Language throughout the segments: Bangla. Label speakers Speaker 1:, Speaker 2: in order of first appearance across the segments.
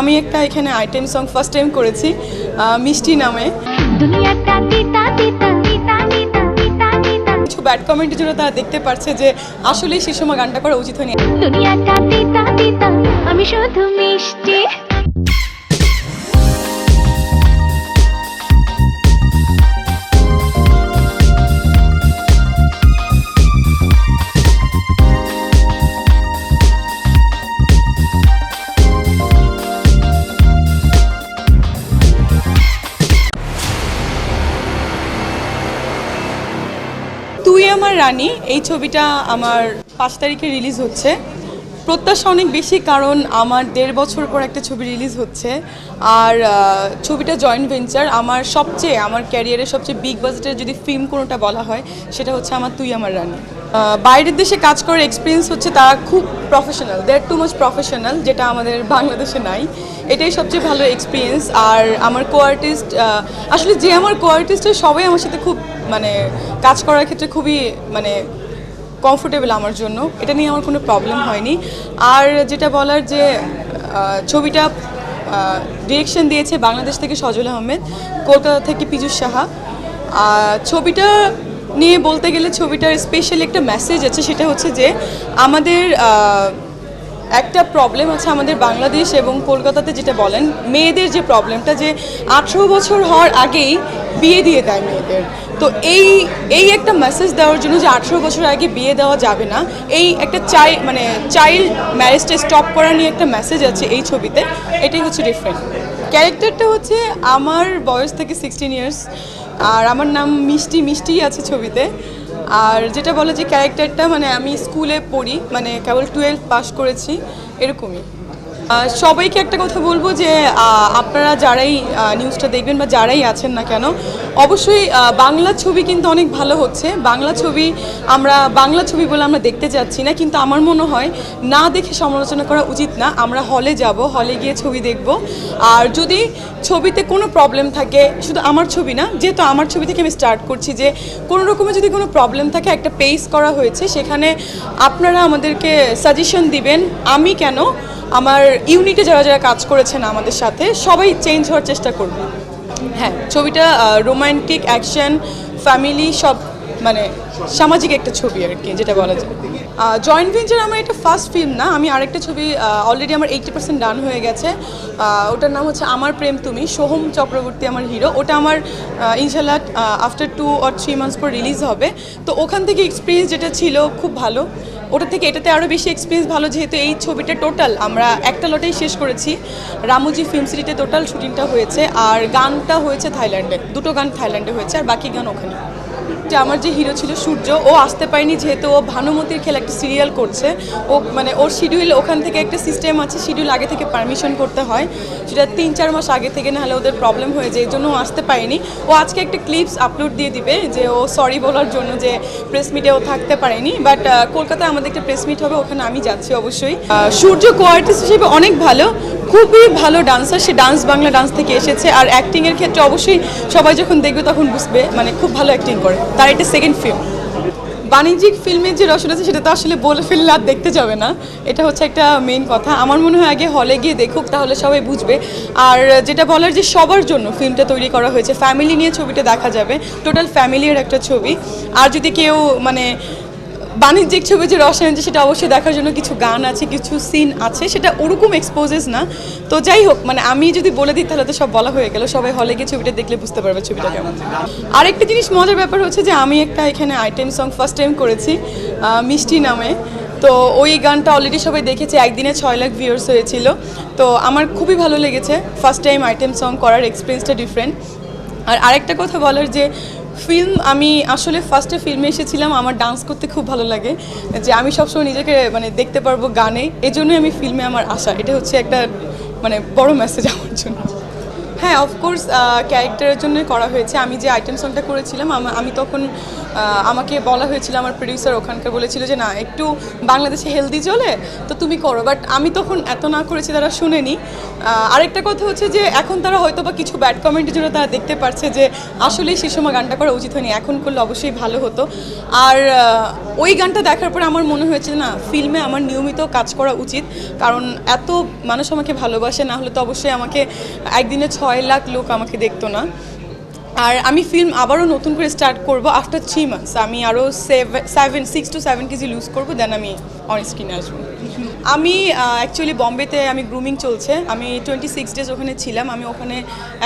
Speaker 1: আমি একটা এখানে আইটেম সং ফার্স্ট টাইম করেছি মিষ্টি নামে। কিছু ব্যাড কমেন্টের জন্য তারা দেখতে পারছে যে আসলেই সে সময় গানটা করা উচিত হয়নি।
Speaker 2: আমি শুধু মিষ্টি।
Speaker 1: রানী, এই ছবিটা আমার পাঁচ তারিখে রিলিজ হচ্ছে। প্রত্যাশা অনেক বেশি কারণ আমার দেড় বছর পর একটা ছবি রিলিজ হচ্ছে। আর ছবিটা জয়েন্ট ভেঞ্চার আমার সবচেয়ে, আমার ক্যারিয়ারের সবচেয়ে বিগ বাজেটের যদি ফিল্ম কোনোটা বলা হয়, সেটা হচ্ছে আমার তুই আমার রানী। বাইরের দেশে কাজ করার এক্সপিরিয়েন্স হচ্ছে তারা খুব professional they are too much professional যেটা আমাদের বাংলাদেশে নাই। এটাই সবচেয়ে ভালো এক্সপিরিয়েন্স আর আমার কো আর্টিস্ট আসলে যে আমার কো আর্টিস্ট সবাই আমার সাথে খুব মানে কাজ করার ক্ষেত্রে খুবই মানে কমফোর্টেবল আমার জন্য। এটা নিয়ে আমার কোনো প্রবলেম হয়নি। আর যেটা বলার যে ছবিটা ডিরেকশন দিয়েছে বাংলাদেশ থেকে সজল আহমেদ, কলকাতা থেকে পীযুষ সাহা। ছবিটা নিয়ে বলতে গেলে ছবিটার স্পেশালি একটা মেসেজ আছে, সেটা হচ্ছে যে আমাদের একটা প্রবলেম আছে আমাদের বাংলাদেশ এবং কলকাতাতে যেটা বলেন, মেয়েদের যে প্রবলেমটা যে আঠেরো বছর হওয়ার আগেই বিয়ে দিয়ে দেয় মেয়েদের। তো এই এই একটা মেসেজ দেওয়ার জন্য যে আঠেরো বছর আগে বিয়ে দেওয়া যাবে না, এই একটা চাই মানে চাইল্ড ম্যারেজটা স্টপ করা নিয়ে একটা মেসেজ আছে এই ছবিতে, এটাই হচ্ছে ডিফারেন্ট ক্যারেক্টারটা হচ্ছে আমার বয়স থেকে সিক্সটিন ইয়ার্স আর আমার নাম মিষ্টি মিষ্টিই আছে ছবিতে। আর যেটা বলে যে ক্যারেক্টারটা মানে আমি স্কুলে পড়ি মানে কেবল টুয়েলভ পাস করেছি, এরকমই। সবাইকে একটা কথা বলব যে আপনারা যারাই নিউজটা দেখবেন বা যারাই আছেন না কেন, অবশ্যই বাংলা ছবি কিন্তু অনেক ভালো হচ্ছে। বাংলা ছবি আমরা, বাংলা ছবি বলে আমরা দেখতে যাচ্ছি না, কিন্তু আমার মনে হয় না দেখে সমালোচনা করা উচিত না। আমরা হলে যাব, হলে গিয়ে ছবি দেখব। আর যদি ছবিতে কোনো প্রবলেম থাকে, শুধু আমার ছবি না, যেহেতু আমার ছবি থেকে আমি স্টার্ট করছি যে, কোনো রকমের যদি কোনো প্রবলেম থাকে, একটা পেস করা হয়েছে, সেখানে আপনারা আমাদেরকে সাজেশন দিবেন, আমি কেন আমার ইউনিটে যারা যারা কাজ করেছেন আমাদের সাথে, সবাই চেঞ্জ হওয়ার চেষ্টা করবে হ্যাঁ ছবিটা রোমান্টিক অ্যাকশন ফ্যামিলি সব মানে সামাজিক একটা ছবি আর কি, যেটা বলা যায়। জয়েন্ট ভেঞ্চার আমার এটা ফার্স্ট ফিল্ম না, আমি আরেকটা ছবি অলরেডি আমার এইটি পার্সেন্ট ডান হয়ে গেছে। ওটার নাম হচ্ছে আমার প্রেম তুমি, সোহম চক্রবর্তী আমার হিরো ওটা আমার ইনশাল্লাহ after two or three months পর রিলিজ হবে। তো ওখান থেকে এক্সপিরিয়েন্স যেটা ছিল খুব ভালো। ওটা থেকে এটাতে আরও বেশি এক্সপিরিয়েন্স ভালো, যেহেতু এই ছবিটা টোটাল আমরা একটা লটেই শেষ করেছি। রামুজি ফিল্ম সিটিতে টোটাল শুটিংটা হয়েছে, আর গানটা হয়েছে থাইল্যান্ডে, দুটো গান থাইল্যান্ডে হয়েছে, আর বাকি গান ওখানে। যে আমার যে হিরো ছিল সূর্য, ও আসতে পারেনি যেহেতু ও ভানুমতির খেলা একটা সিরিয়াল করছে। ও মানে ওর শিডিউল ওখান থেকে একটা সিস্টেম আছে শিডিউল আগে থেকে পারমিশন করতে হয়। সেটা তিন চার মাস আগে থেকে না হলে ওদের প্রবলেম হয়ে যায়, এই জন্য ও আসতে পারেনি। ও আজকে একটা ক্লিপস আপলোড দিয়ে দিবে যে ও সরি বলার জন্য যে প্রেস মিটে ও থাকতে পারেনি। বাট কলকাতায় আমাদের একটা প্রেস মিট হবে, ওখানে আমি যাচ্ছি অবশ্যই। সূর্য কোয়ার্টিস হিসেবে অনেক ভালো। খুবই ভালো ডান্সার সে ডান্স বাংলা ডান্স থেকে এসেছে। আর অ্যাক্টিংয়ের ক্ষেত্রে অবশ্যই সবাই যখন দেখবে তখন বুঝবে মানে খুব ভালো অ্যাক্টিং করে। তার এটা সেকেন্ড ফিল্ম বাণিজ্যিক ফিল্মের যে রসন আছে, সেটা তো আসলে বলে ফেললে আর দেখতে যাবে না। এটা হচ্ছে একটা মেইন কথা। আমার মনে হয় আগে হলে গিয়ে দেখুক, তাহলে সবাই বুঝবে। আর যেটা বলার যে সবার জন্য ফিল্মটা তৈরি করা হয়েছে ফ্যামিলি নিয়ে ছবিটা দেখা যাবে। টোটাল ফ্যামিলির একটা ছবি। আর যদি কেউ মানে বাণিজ্যিক ছবি যে রসায়ন যে, সেটা অবশ্যই দেখার জন্য কিছু গান আছে, কিছু সিন আছে, সেটা ওরকম এক্সপোজেস না। তো যাই হোক মানে আমি যদি বলে দিই, তাহলে তো সব বলা হয়ে গেল। সবাই হলে গিয়ে ছবিটা দেখলে বুঝতে পারবে ছবিটা কেমন। আরেকটা জিনিস মজার ব্যাপার হচ্ছে যে, আমি একটা এখানে আইটেম সং ফার্স্ট টাইম করেছি মিষ্টি নামে। তো ওই গানটা অলরেডি সবাই দেখেছে, একদিনে ছয় লাখ ভিউয়ার্স হয়েছিল। তো আমার খুবই ভালো লেগেছে। ফার্স্ট টাইম আইটেম সং করার এক্সপিরিয়েন্সটা ডিফারেন্ট আর আরেকটা কথা বলার যে ফিল্ম, আমি আসলে ফার্স্টে ফিল্মে এসেছিলাম, আমার ডান্স করতে খুব ভালো লাগে। যে আমি সবসময় নিজেকে মানে দেখতে পারব গানে, এজন্যই আমি ফিল্মে আমার আশা এটা হচ্ছে একটা মানে বড় মেসেজ আমার জন্য। হ্যাঁ অফকোর্স ক্যারেক্টারের জন্যই করা হয়েছে। আমি যে আইটেম সংটা করেছিলাম আমি তখন আমাকে বলা হয়েছিল, আমার প্রডিউসার ওখানকার বলেছিল যে, না, একটু বাংলাদেশে হেলদি চলে, তো তুমি করো। বাট আমি তখন এত না করেছি, তারা শুনেনি। আরেকটা কথা হচ্ছে যে, এখন তারা হয়তো বা কিছু ব্যাড কমেন্টের জন্য তারা দেখতে পারছে যে, আসলেই সে সময় গানটা করা উচিত হয়নি। এখন করলে অবশ্যই ভালো হতো। আর ওই গানটা দেখার পরে আমার মনে হয়েছে না ফিল্মে আমার নিয়মিত কাজ করা উচিত। কারণ এত মানুষ আমাকে ভালোবাসে, না হলে তো অবশ্যই আমাকে একদিনে ছয় লাখ লোক আমাকে দেখতো না। আর আমি ফিল্ম আবারও নতুন করে স্টার্ট করব আফটার থ্রি মান্থস আমি আরও seven seven six two seven KG lose করব দেন আমি অন স্ক্রিনে আসব। আমি অ্যাকচুয়ালি বম্বেতে আমি গ্রুমিং চলছে। আমি টোয়েন্টি সিক্স ডেজ ওখানে ছিলাম। আমি ওখানে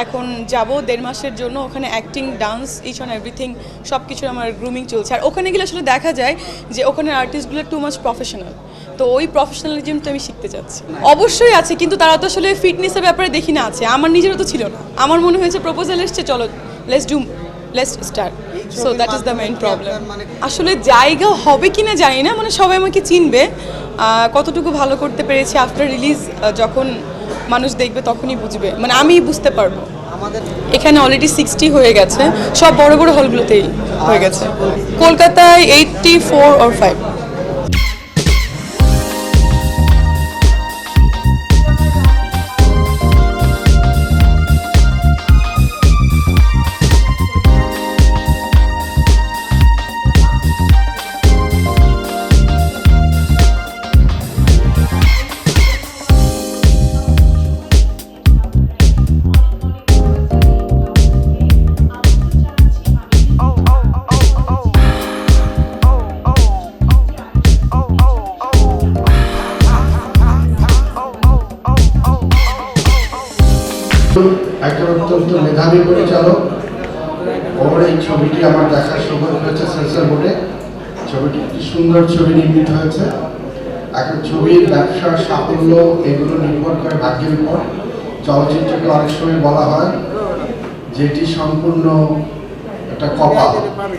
Speaker 1: এখন যাব দেড় মাসের জন্য। ওখানে acting dance each on everything সব কিছুর আমার গ্রুমিং চলছে। আর ওখানে গেলে আসলে দেখা যায় যে ওখানে আর্টিস্টগুলো টু মাচ প্রফেশনাল তো ওই প্রফেশনালিজমটা আমি শিখতে চাচ্ছি। অবশ্যই আছে কিন্তু তারা তো আসলে ফিটনেসের ব্যাপারে দেখি না আছে। আমার নিজেরও তো ছিল না। আমার মনে হয়েছে প্রপোজাল এসছে চলো let's do let's start so that is the main problem আসলে জায়গা হবে কি না জানি না মানে সবাই আমাকে চিনবে। কতটুকু ভালো করতে পেরেছি আফটার রিলিজ যখন মানুষ দেখবে তখনই বুঝবে। মানে আমি বুঝতে পারব। এখানে অলরেডি সিক্সটি হয়ে গেছে। সব বড় বড় হলগুলোতেই হয়ে গেছে। কলকাতায় এইটটি ফোর ওর ফাইভ
Speaker 3: মেধাবী পরিচালক। ওর এই ছবিটি আমার দেখার সৌভাগ্য হয়েছে সেন্সার বোর্ডে। ছবিটি একটি সুন্দর ছবি নির্মিত হয়েছে। এখন ছবির ব্যবসার সাফল্য এগুলো নির্ভর করে ভাগ্যের উপর। চলচ্চিত্রকে অনেক সময় বলা হয় যেটি সম্পূর্ণ একটা কপাল,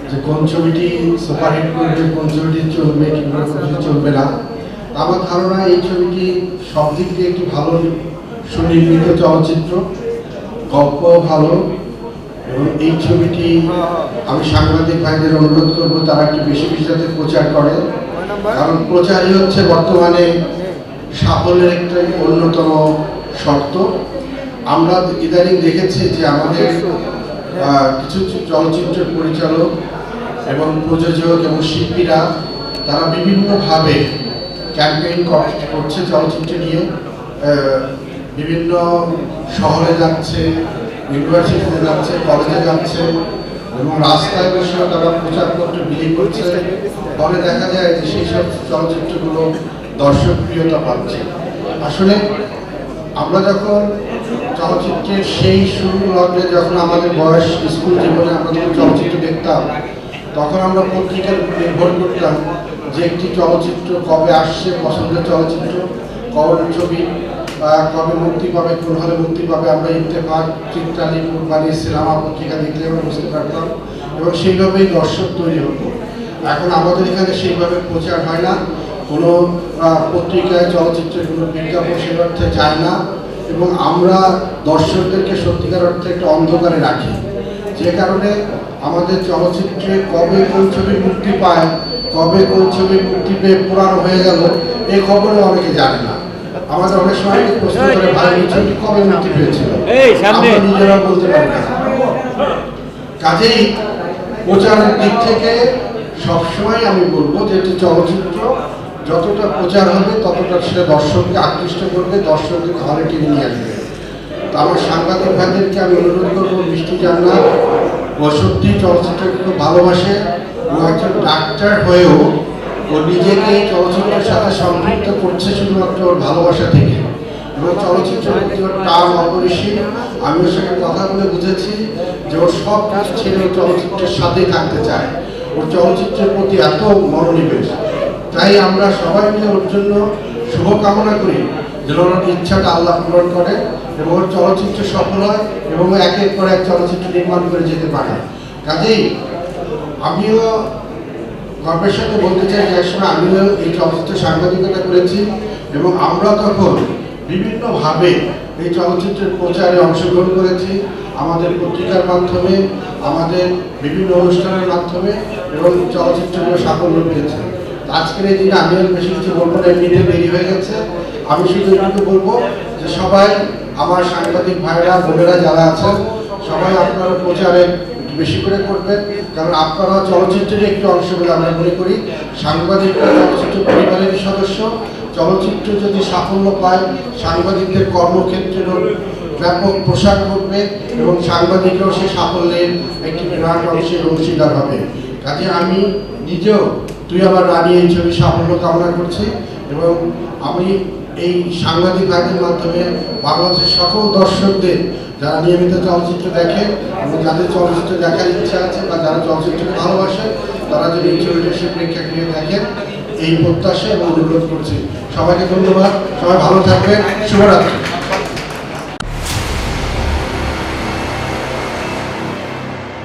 Speaker 3: যে কোন ছবিটি সুপারহিট করবে, কোন ছবিটি চলবে কিংবা চলবে না। আমার ধারণা এই ছবিটি সব দিক দিয়ে একটি ভালো সুনির্মিত চলচ্চিত্র। গল্প ভালো, এবং এই ছবিটি আমি সাংবাদিক ভাইদের অনুরোধ করব তারা একটু বেশি বেশি যাতে প্রচার করে। কারণ প্রচারই হচ্ছে বর্তমানে সাফল্যের একটা অন্যতম শর্ত। আমরা ইদানিং দেখেছি যে আমাদের কিছু চলচ্চিত্রের পরিচালক এবং প্রযোজক এবং শিল্পীরা, তারা বিভিন্নভাবে ক্যাম্পেইন করছে চলচ্চিত্র নিয়ে। বিভিন্ন শহরে যাচ্ছে ইউনিভার্সিটিতে যাচ্ছে কলেজে যাচ্ছে এবং রাস্তায় বসেও তারা প্রচারপত্র বিলি করছে। ফলে দেখা যায় যে সেই সব চলচ্চিত্রগুলো দর্শকপ্রিয়তা পাচ্ছে। আসলে আমরা যখন চলচ্চিত্রের সেই শুরু লগ্নে যখন আমাদের বয়স, স্কুল জীবনে আমরা যখন চলচ্চিত্র দেখতাম, তখন আমরা পত্রিকার নির্ভর করতাম যে একটি চলচ্চিত্র কবে আসছে, পছন্দের চলচ্চিত্র, কবে ছবি কবে মুক্তি পাবে, কোন হলে মুক্তি পাবে, আমরা ইত্তেফাক, চিত্রালী, কুরবানি, সিনেমা পত্রিকা দেখলে আমরা বুঝতে পারতাম এবং সেইভাবেই দর্শক তৈরি হতো। এখন আমাদের এখানে সেইভাবে প্রচার হয় না। কোনো পত্রিকায়, চলচ্চিত্রের কোনো বিজ্ঞাপন সে অর্থে যায় না এবং আমরা দর্শকদেরকে সত্যিকার অর্থে একটা অন্ধকারে রাখি। যে কারণে আমাদের চলচ্চিত্রে কবে কোন ছবি মুক্তি পায়, কবে কোন ছবি মুক্তি পেয়ে পুরানো হয়ে গেল এই খবরও অনেকে জানে না। আমাদের অনেক সময় প্রশ্ন করে ভাই এই কবে মুক্তি পেয়েছিল আমরা নিজেরা বলতে পারি না। কাজেই প্রচারের দিক থেকে সবসময় আমি বলব যে একটি চলচ্চিত্র যতটা প্রচার হবে ততটা সেটা দর্শককে আকৃষ্ট করবে দর্শককে ঘরে টেনে নিয়ে আসবে। তো আমার সাংবাদিক ভাইদেরকে আমি অনুরোধ করব মিষ্টি জান্নাত ও সত্যি চলচ্চিত্রকে খুব ভালোবাসে। ও একজন ডাক্তার হয়েও ও নিজেকে চলচ্চিত্রের সাথে সম্পৃক্ত করছে শুধুমাত্র ওর ভালোবাসা থেকে। এবং চলচ্চিত্রের ওর টান অপরিসীম। আমি ওর সঙ্গে কথা বলে বুঝেছি যে ওর সব কিছু ছেড়ে চলচ্চিত্রের সাথেই থাকতে চায়। ওর চলচ্চিত্রের প্রতি এত মনোনিবেশ। তাই আমরা সবাই মিলে ওর জন্য শুভকামনা করি যেন ওর ইচ্ছাটা আল্লাহ পূরণ করে এবং ওর চলচ্চিত্র সফল হয় এবং একের পর এক চলচ্চিত্র নির্মাণ করে যেতে পারে। কাজেই আমিও গর্বের সাথে বলতে চাই যে একসময় আমিও এই চলচ্চিত্র সাংবাদিকতা করেছি এবং আমরা তখন বিভিন্নভাবে এই চলচ্চিত্রের প্রচারে অংশগ্রহণ করেছি, আমাদের পত্রিকার মাধ্যমে, আমাদের বিভিন্ন অনুষ্ঠানের মাধ্যমে এবং চলচ্চিত্রগুলো সাফল্য পেয়েছে। আজকের এই দিনে আমি আর বেশি কিছু বলব না, এমনিতে দেরি হয়ে গেছে। আমি শুধু এটুকু বলব যে সবাই, আমার সাংবাদিক ভাইরা, বোনেরা যারা আছেন, সবাই আপনারা প্রচারে বেশি করে করবেন, কারণ আপনারা চলচ্চিত্রের একটি অংশ বলে আমরা মনে করি। সাংবাদিকরা চলচ্চিত্র পরিবারের সদস্য, চলচ্চিত্র যদি সাফল্য পায়, সাংবাদিকদের কর্মক্ষেত্রেরও ব্যাপক প্রসার করবে এবং সাংবাদিকরাও সেই সাফল্যের একটি বিরাট অংশের অংশীদার হবে। কাজে আমি নিজেও, তুই আমার রানী এই ছবি সাফল্য কামনা করছি এবং আমি এই সাংবাদিক বাহিনীর মাধ্যমে বাংলাদেশের সকল দর্শকদের যারা নিয়মিত চলচ্চিত্র দেখে এবং যাদের চলচ্চিত্র দেখার ইচ্ছা আছে বা যারা চলচ্চিত্র ভালোবাসে, তারা যদি ছবিটা সে প্রেক্ষাগৃহে দেখেন, এই প্রত্যাশা এবং অনুরোধ করছি। সবাইকে ধন্যবাদ। সবাই ভালো থাকবেন। শুভরাত্রি।